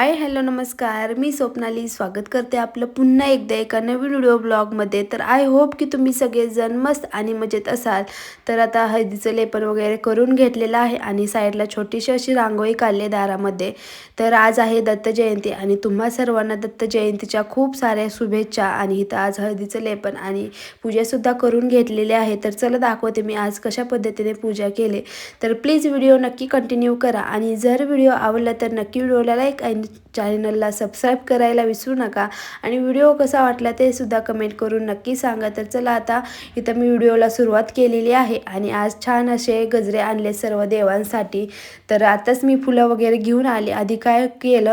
Hi hello नमस्कार. मी स्वप्नाली स्वागत करते आपलं पुन्हा एकदा एका नवीन व्हिडिओ ब्लॉगमध्ये. तर आय होप की तुम्ही सगळेजण मस्त आणि मजेत असाल. तर आता हळदीचं लेपन वगैरे करून घेतलेलं आहे आणि साईडला छोटीशी अशी रांगोळी काढली दारामध्ये. तर आज आहे दत्त जयंती आणि तुम्हा सर्वांना दत्त जयंतीच्या खूप साऱ्या शुभेच्छा आणि इथं आज हळदीचं लेपन आणि पूजासुद्धा करून घेतलेली आहे. तर चला दाखवते मी आज कशा पद्धतीने पूजा केली. तर प्लीज व्हिडिओ नक्की कंटिन्यू करा आणि जर व्हिडिओ आवडला तर नक्की व्हिडिओला लाईक आणि चॅनलला सबस्क्राईब करायला विसरू नका. आणि व्हिडिओ कसा वाटला ते सुद्धा कमेंट करून नक्की सांगा. तर चला आता इथं मी व्हिडिओला सुरुवात केलेली आहे. आणि आज छान असे गजरे आणले सर्व देवांसाठी. तर आताच मी फुलं वगैरे घेऊन आले. आधी काय केलं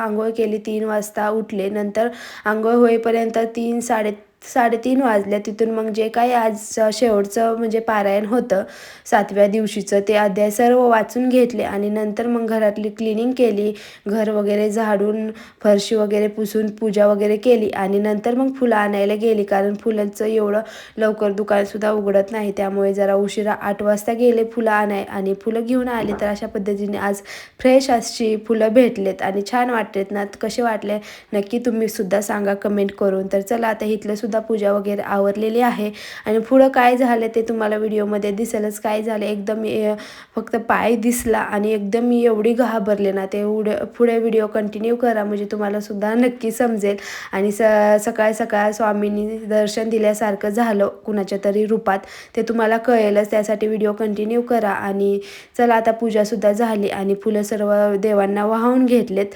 आंघोळ केली तीन वाजता उठले. नंतर आंघोळ होईपर्यंत तीन साडे साडेतीन वाजल्या तिथून मग जे काही आज शेवटचं म्हणजे पारायण होतं सातव्या दिवशीचं ते अध्याय सर्व वाचून घेतले आणि नंतर मग घरातली क्लिनिंग केली घर वगैरे झाडून फरशी वगैरे पुसून पूजा वगैरे केली आणि नंतर मग फुलं आणायला गेली कारण फुलांचं एवढं लवकर दुकानसुद्धा उघडत नाही. त्यामुळे जरा उशिरा आठ वाजता गेले फुलं आणाय आणि फुलं घेऊन आले तर अशा पद्धतीने आज फ्रेश अशी फुलं भेटलेत आणि छान वाटलेत. ना कसे वाटले? नक्की तुम्ही सुद्धा सांगा कमेंट करून. तर चला आता इथलं सुद्धा पूजा वगैरे आवरलेली आहे. आणि पुढं काय झालं ते तुम्हाला व्हिडिओमध्ये दिसेलच. काय झालं? एकदम फक्त पाय दिसला आणि एकदम मी एवढी घाबरले ना ते उड पुढे व्हिडिओ कंटिन्यू करा म्हणजे तुम्हाला सुद्धा नक्की समजेल. आणि स सकाळ सकाळ स्वामींनी दर्शन दिल्यासारखं झालं कुणाच्या तरी रूपात. ते तुम्हाला कळेलच. त्यासाठी व्हिडिओ कंटिन्यू करा आणि चला आता पूजासुद्धा झाली आणि फुलं सर्व देवांना वाहून घेतलेत.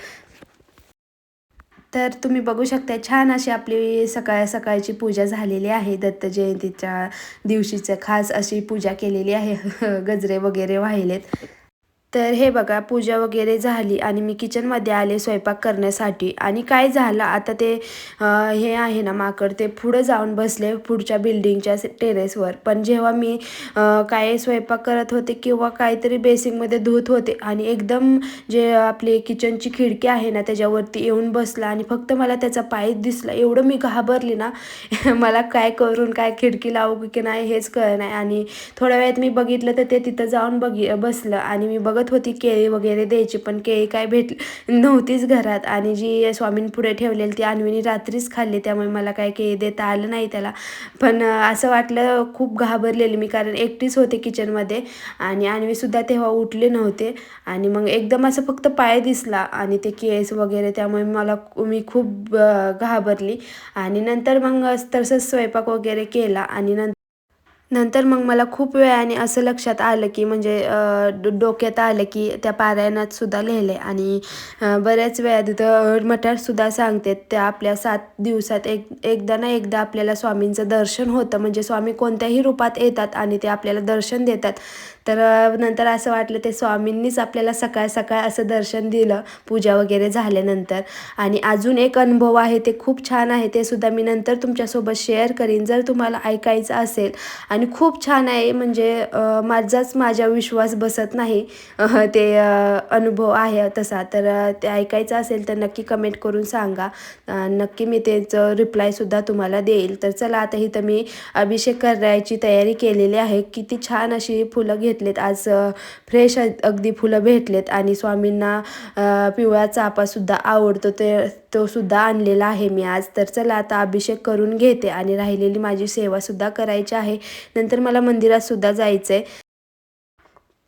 तर तुम्ही बघू शकता छान अशी आपली सकाळ सकाळची पूजा झालेली आहे. दत्त जयंतीच्या दिवशीचं खास अशी पूजा केलेली आहे. गजरे वगैरे वाहिलेत. तर हे बघा पूजा वगैरे झाली आणि मी किचनमध्ये आले स्वयंपाक करण्यासाठी. आणि काय झालं आता ते हे आहे ना माकड ते पुढं जाऊन बसले पुढच्या बिल्डिंगच्या टेरेसवर पण जेव्हा मी काय स्वयंपाक करत होते किंवा काहीतरी बेसिंगमध्ये धुत होते आणि एकदम जे आपली किचनची खिडकी आहे ना त्याच्यावरती येऊन बसला आणि फक्त मला त्याचा पाय दिसला एवढं मी घाबरली ना मला काय करून काय खिडकी लावू की नाही हेच कळ नाही. आणि थोड्या वेळात मी बघितलं तर ते तिथं जाऊन बघी बसलं आणि मी बघत होती केळी वगैरे द्यायची पण केळी काय भेट नव्हतीच घरात. आणि जी स्वामींपुढे ठेवलेली ती अन्वीनी रात्रीच खाल्ली त्यामुळे मला काय केळी देता आलं नाही त्याला. पण असं वाटलं खूप घाबरलेली मी कारण एकटीच होते किचनमध्ये. आणि अन्वीसुद्धा तेव्हा उठले नव्हते. आणि मग एकदम असं फक्त पाय दिसला आणि ते केस वगैरे त्यामुळे मला मी खूप घाबरली. आणि नंतर मग तसंच स्वयंपाक वगैरे केला. आणि नंतर नंतर मग मला खूप वेळाने असं लक्षात आलं की म्हणजे डो- डोक्यात आलं की त्या पारायणात सुद्धा लिहिले आणि बऱ्याच वेळा तिथं मठात सुद्धा सांगते त्या आपल्या सात दिवसात एक एकदा ना एकदा आपल्याला स्वामींचं दर्शन होतं. म्हणजे स्वामी कोणत्याही रूपात येतात आणि ते आपल्याला दर्शन देतात. तर नंतर असं वाटलं ते स्वामींनीच आपल्याला सकाळ सकाळ असं दर्शन दिलं पूजा वगैरे झाल्यानंतर. आणि अजून एक अनुभव आहे ते खूप छान आहे ते सुद्धा मी नंतर तुमच्यासोबत शेअर करीन जर तुम्हाला ऐकायचं असेल. आणि खूप छान आहे म्हणजे माझाच माझ्या विश्वास बसत नाही ते अनुभव आहे तसा. तर ते ऐकायचं असेल तर नक्की कमेंट करून सांगा. नक्की मी त्याचं रिप्लायसुद्धा तुम्हाला देईल. तर चला आता इथं मी अभिषेक करायची तयारी केलेली आहे. किती छान अशी फुलं भेटलेत आज फ्रेश अगदी फुलं भेटलेत आणि स्वामींना पिवळा चापासुद्धा आवडतो. ते तो सुद्धा आणलेला आहे मी आज. तर चला आता अभिषेक करून घेते आणि राहिलेली माझी सेवासुद्धा करायची आहे. नंतर मला मंदिरात सुद्धा जायचं आहे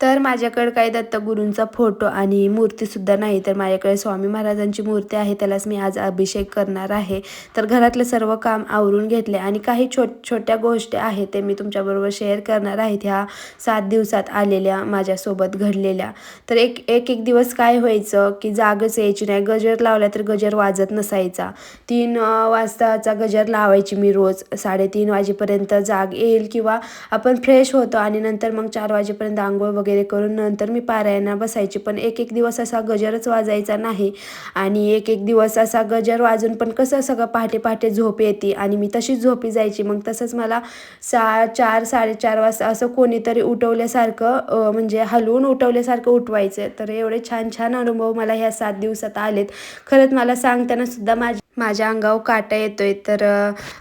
तर माझ्याकडे काही दत्तगुरूंचा फोटो आणि मूर्तीसुद्धा नाही तर माझ्याकडे स्वामी महाराजांची मूर्ती आहे त्यालाच मी आज अभिषेक करणार आहे. तर घरातलं सर्व काम आवरून घेतले आणि काही छोट छोट्या गोष्टी आहेत ते मी तुमच्याबरोबर शेअर करणार आहेत ह्या सात दिवसात आलेल्या माझ्यासोबत घडलेल्या. तर एक एक एक दिवस काय व्हायचं की जागच यायची नाही. गजर लावला तर गजर वाजत नसायचा. तीन वाजताचा गजर लावायची मी रोज. साडेतीन वाजेपर्यंत जाग येईल किंवा आपण फ्रेश होतो आणि नंतर मग चार वाजेपर्यंत आंघोळ वगैरे करून नंतर मी पारायणा बसायची. पण एक एक दिवस असा गजरच वाजायचा नाही. आणि एक एक दिवस असा गजर वाजून पण कसं सगळं पहाटे पहाटे झोप येते. आणि मी तशीच झोपी जायची. मग तसंच मला सा चार साडेचार वाजता असं कोणीतरी उठवल्यासारखं म्हणजे हलवून उठवल्यासारखं उठवायचं. तर एवढे छान छान अनुभव मला ह्या सात दिवसात आलेत. खरंच मला सांगताना सुद्धा माझी माझ्या अंगावर काटा येतोय. तर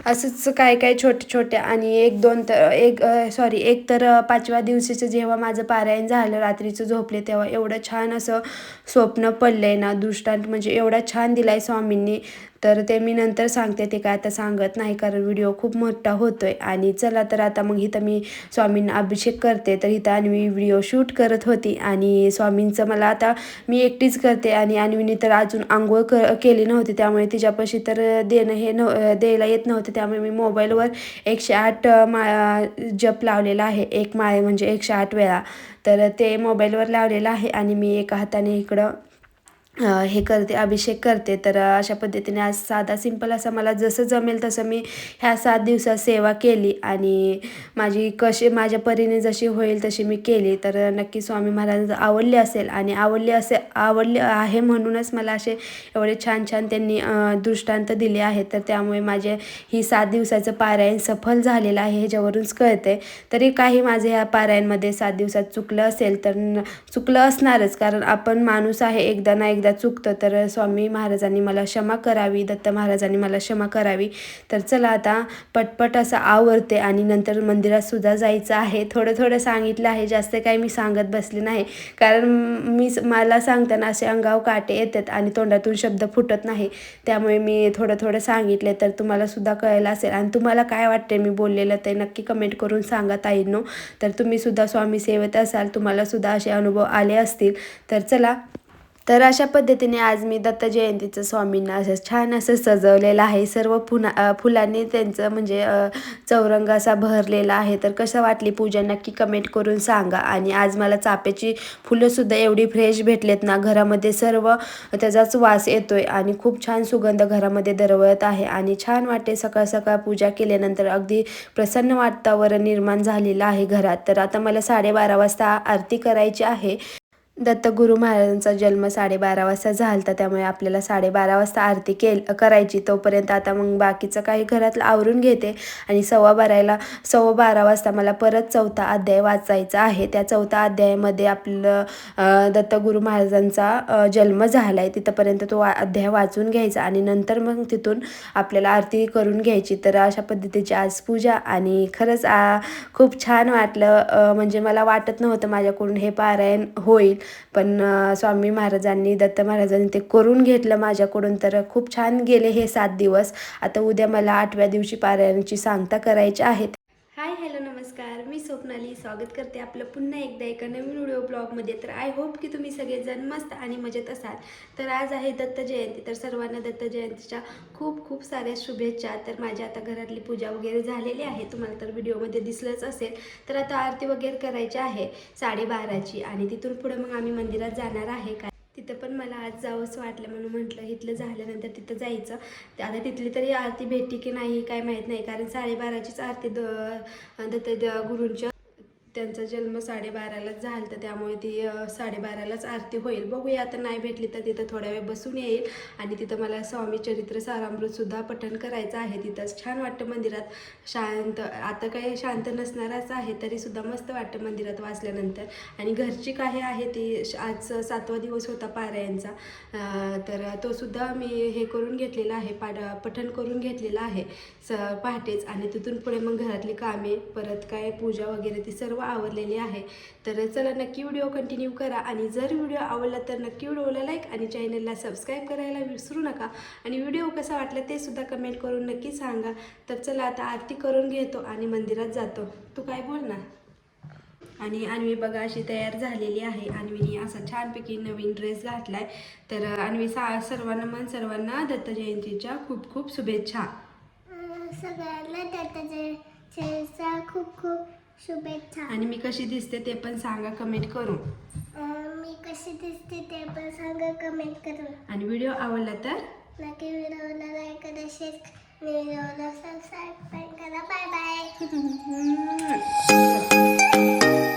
असंच काय काय छोटे छोटे आणि एक दोन तर एक सॉरी एक तर पाचव्या दिवशीचं जेव्हा माझं पारायण झालं रात्रीचं झोपले तेव्हा एवढं छान असं स्वप्न पडलंय ना दृष्टांत. म्हणजे एवढा छान दिलाय स्वामींनी. तर ते मी नंतर सांगते. ते काय आता सांगत नाही कारण व्हिडिओ खूप मोठा होतो आहे आणि चला तर आता मग इथं मी स्वामींना अभिषेक करते. तर इथं आणि मी व्हिडिओ शूट करत होती. आणि स्वामींचं मला आता मी एकटीच करते. आणि अन्वीने तर अजून आंघोळ क केली नव्हती. त्यामुळे तिच्यापाशी तर देणं हे नव द्यायला येत नव्हतं. त्यामुळे मी मोबाईलवर एकशे आठ मा जप लावलेला आहे. एक माळे म्हणजे एकशे आठ वेळा. तर ते मोबाईलवर लावलेलं आहे. आणि मी एका हाताने इकडं हे करते अभिषेक करते. तर अशा पद्धतीने आज साधा सिंपल असा मला जसं जमेल तसं मी ह्या सात दिवसात सेवा केली आणि माझी कशी माझ्या परीने जशी होईल तशी मी केली. तर नक्की स्वामी महाराजांचं आवडले असेल आणि आवडले असे आवडले आहे म्हणूनच मला असे एवढे छान छान त्यांनी दृष्टांत दिले आहेत. तर त्यामुळे माझे ही सात दिवसाचं पारायण सफल झालेलं आहे ह्याच्यावरूनच कळते. तरी काही माझे ह्या पारायणमध्ये सात दिवसात चुकलं असेल तर चुकलं असणारच. कारण आपण माणूस आहे एकदा ना एकदा चुकतं तर स्वामी महाराजांनी मला क्षमा करावी दत्त महाराजांनी मला क्षमा करावी. तर चला आता पटपट असं आवरते आणि नंतर मंदिरात सुद्धा जायचं आहे. थोडं थोडं सांगितलं आहे जास्त काही मी सांगत बसले नाही. कारण मी मला सांगताना असे अंगाव काटे येतात आणि तोंडातून शब्द फुटत नाही. त्यामुळे मी थोडं थोडं सांगितले तर तुम्हाला सुद्धा कळलं असेल. आणि तुम्हाला काय वाटते मी बोललेलं ते नक्की कमेंट करून सांगा ताईंनो. तर तुम्ही सुद्धा स्वामी सेवेत असाल तुम्हाला सुद्धा असे अनुभव आले असतील. तर चला तर अशा पद्धतीने आज मी दत्त जयंतीचं स्वामींना असं छान असं सजवलेलं आहे. सर्व फुना फुलांनी त्यांचं म्हणजे चौरंग असा भरलेला आहे. तर कसं वाटली पूजा? नक्की कमेंट करून सांगा. आणि आज मला चाप्याची फुलंसुद्धा एवढी फ्रेश भेटलेत ना घरामध्ये सर्व त्याचाच वास येतोय. आणि खूप छान सुगंध घरामध्ये दरवळत आहे. आणि छान वाटते सकाळ सकाळ पूजा केल्यानंतर अगदी प्रसन्न वातावरण निर्माण झालेलं आहे घरात. तर आता मला साडेबारा वाजता आरती करायची आहे. दत्तगुरू महाराजांचा जन्म साडेबारा वाजता झाला होता त्यामुळे आपल्याला साडेबारा वाजता आरती केल करायची. तोपर्यंत आता मग बाकीचं काही घरातलं आवरून घेते. आणि सव्वा बाराला सव्वा बारा वाजता मला परत चौथा अध्याय वाचायचा आहे. त्या चौथा अध्यायामध्ये आपलं अ, दत्तगुरू महाराजांचा जन्म झाला आहे तिथंपर्यंत तो वा अध्याय वाचून घ्यायचा. आणि नंतर मग तिथून आपल्याला आरती करून घ्यायची. तर अशा पद्धतीची आज पूजा. आणि खरंच आ, खूप छान वाटलं. म्हणजे मला वाटत नव्हतं माझ्याकडून हे पारायण होईल. पण स्वामी महाराजांनी दत्त महाराजांनी ते करून घेतलं माझ्याकडून. तर खूप छान गेले हे सात दिवस. आता उद्या मला आठव्या दिवशी पारायणाची सांगता करायची आहेत हॅलो नमस्कार. मी स्वप्नाली. स्वागत करते आपलं पुन्हा एकदा एका नवीन व्हिडिओ ब्लॉगमध्ये. तर आय होप की तुम्ही सगळेजण मस्त आणि मजेत असाल. तर आज आहे दत्त जयंती. तर सर्वांना दत्त जयंतीच्या खूप खूप साऱ्या शुभेच्छा. तर माझ्या आता घरातली पूजा वगैरे झालेली आहे. तुम्हाला तर व्हिडिओमध्ये दिसलंच असेल. तर आता आरती वगैरे करायची आहे साडेबाराची. आणि तिथून पुढे मग आम्ही मंदिरात जाणार आहे. काय तिथं पण मला आज जावंसं वाटलं म्हणून म्हटलं इथलं झाल्यानंतर तिथं जायचं. ते आता तिथली तरी आरती भेटते की नाही काय माहीत नाही. कारण साडेबाराचीच आरती द दत्त द- गुरूंच्या. त्यांचा जन्म साडेबारालाच झाला तर त्यामुळे ती साडेबारालाच आरती होईल. बघूया आता नाही भेटली तर तिथं थोड्या वेळ बसून येईल. आणि तिथं मला स्वामी चरित्र सारामृतसुद्धा पठण करायचं आहे. तिथंच छान वाटतं मंदिरात. शांत आता काही शांत नसणारच आहे तरीसुद्धा मस्त वाटतं मंदिरात वाचल्यानंतर. आणि घरची काही आहे ती श- आज सातवा दिवस होता पारायणचा तर तो सुद्धा मी हे करून घेतलेला आहे पाठ पठण करून घेतलेलं आहे. स पहाटेच. आणि तिथून पुढे मग घरातली कामे परत काय पूजा वगैरे ती सर्व आवडलेली आहे. तर चला नक्की व्हिडिओ कंटिन्यू करा आणि जर व्हिडिओ आवडला तर नक्की व्हिडिओला लाईक आणि चॅनलला सबस्क्राईब करायला विसरू नका. आणि व्हिडिओ कसा वाटला ते सुद्धा कमेंट करून नक्की सांगा. तर चला आता आरती करून घेतो आणि मंदिरात जातो. तू काय बोल ना आणि अन्वी बघा अशी तयार झालेली आहे. अन्वीने असा छानपैकी नवीन ड्रेस घातलाय. तर अन्वी सा सर्वांना मन सर्वांना दत्त जयंतीच्या खूप खूप शुभेच्छा. सगळ्यांना दत्त जयंतीच्या खूप खूप शुभेच्छा. आणि मी कशी दिसते ते पण सांगा कमेंट करून. मी कशी दिसते ते पण सांगा कमेंट करून. आणि व्हिडिओ आवडला तर? नक्की व्हिडिओला लाईक करा शेअर व्हिडिओला सबस्क्राईब करा. बाय बाय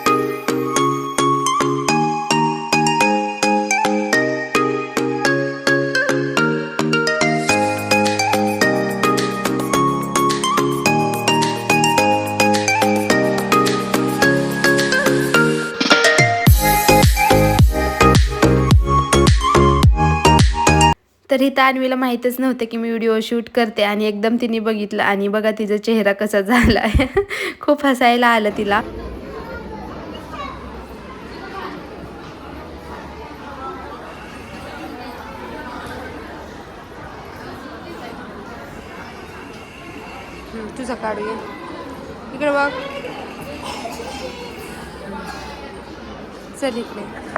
तर ही तान्वीला माहीतच नव्हतं की मी व्हिडिओ शूट करते आणि एकदम तिने बघितलं आणि बघा तिचा चेहरा कसा झाला आहे खूप हसायला आलं तिला. तुझा काढूया इकडे बघ. चल इकडे.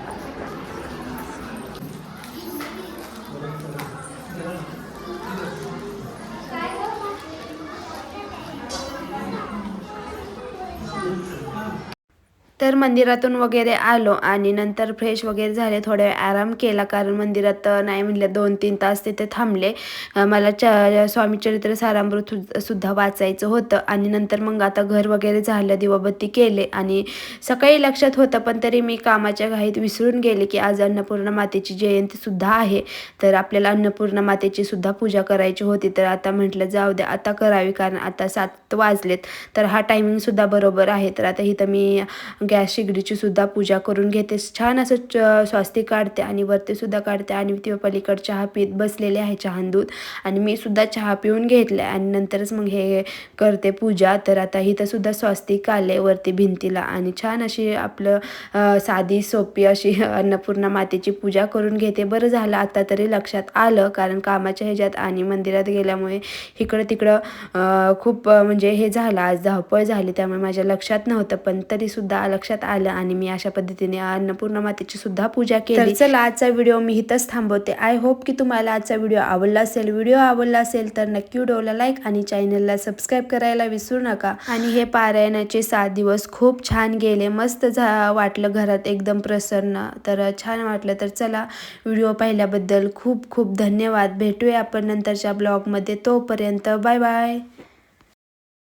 तर मंदिरातून वगैरे आलो आणि नंतर फ्रेश वगैरे झाले. थोड्या वेळ आराम केला कारण मंदिरात नाही म्हटलं दोन तीन तास तिथे थांबले. मला च स्वामी चरित्र सारामृत सुद्धा वाचायचं होतं आणि नंतर मग आता घर वगैरे झालं दिवाबत्ती केले आणि सकाळी लक्षात होतं पण तरी मी कामाच्या घाईत विसरून गेले की आज अन्नपूर्णा मातेची जयंती सुद्धा आहे. तर आपल्याला अन्नपूर्णा मातेची सुद्धा पूजा करायची होती. तर आता म्हटलं जाऊ द्या आता करावी कारण आता सात वाजलेत. तर हा टायमिंग सुद्धा बरोबर आहे. तर आता इथं मी त्या शेगडीची सुद्धा पूजा करून घेते. छान असं च स्वास्तिक काढते आणि वरती सुद्धा काढते आणि ती पलीकड चहा पीत बसलेले आहे चहांदूत. दूध आणि मी सुद्धा चहा पिऊन घेतले आणि नंतरच मग हे करते पूजा. तर आता इथंसुद्धा स्वास्तिक आले वरती भिंतीला आणि छान अशी आपलं साधी सोपी अशी अन्नपूर्णा मातेची पूजा करून घेते. बरं झालं आता तरी लक्षात आलं कारण कामाच्या ह्याच्यात आणि मंदिरात गेल्यामुळे इकडं तिकडं खूप म्हणजे हे झालं. आज धावपळ झाली त्यामुळे माझ्या लक्षात नव्हतं. पण तरीसुद्धा सुद्धा लक्षात आलं आणि मी अशा पद्धतीने अन्नपूर्णा मातेची सुद्धा पूजा केली. तर चला आजचा व्हिडिओ मी इथंच थांबवते. आय होप की तुम्हाला आजचा व्हिडिओ आवडला असेल. व्हिडिओ आवडला असेल तर नक्की व्हिडिओला लाईक आणि चॅनलला सबस्क्राईब करायला विसरू नका. आणि हे पारायणाचे सात दिवस खूप छान गेले. मस्त झा वाटलं घरात एकदम प्रसन्न. तर छान वाटलं तर चला व्हिडिओ पाहिल्याबद्दल खूप खूप धन्यवाद. भेटूया आपण नंतरच्या ब्लॉगमध्ये तोपर्यंत बाय बाय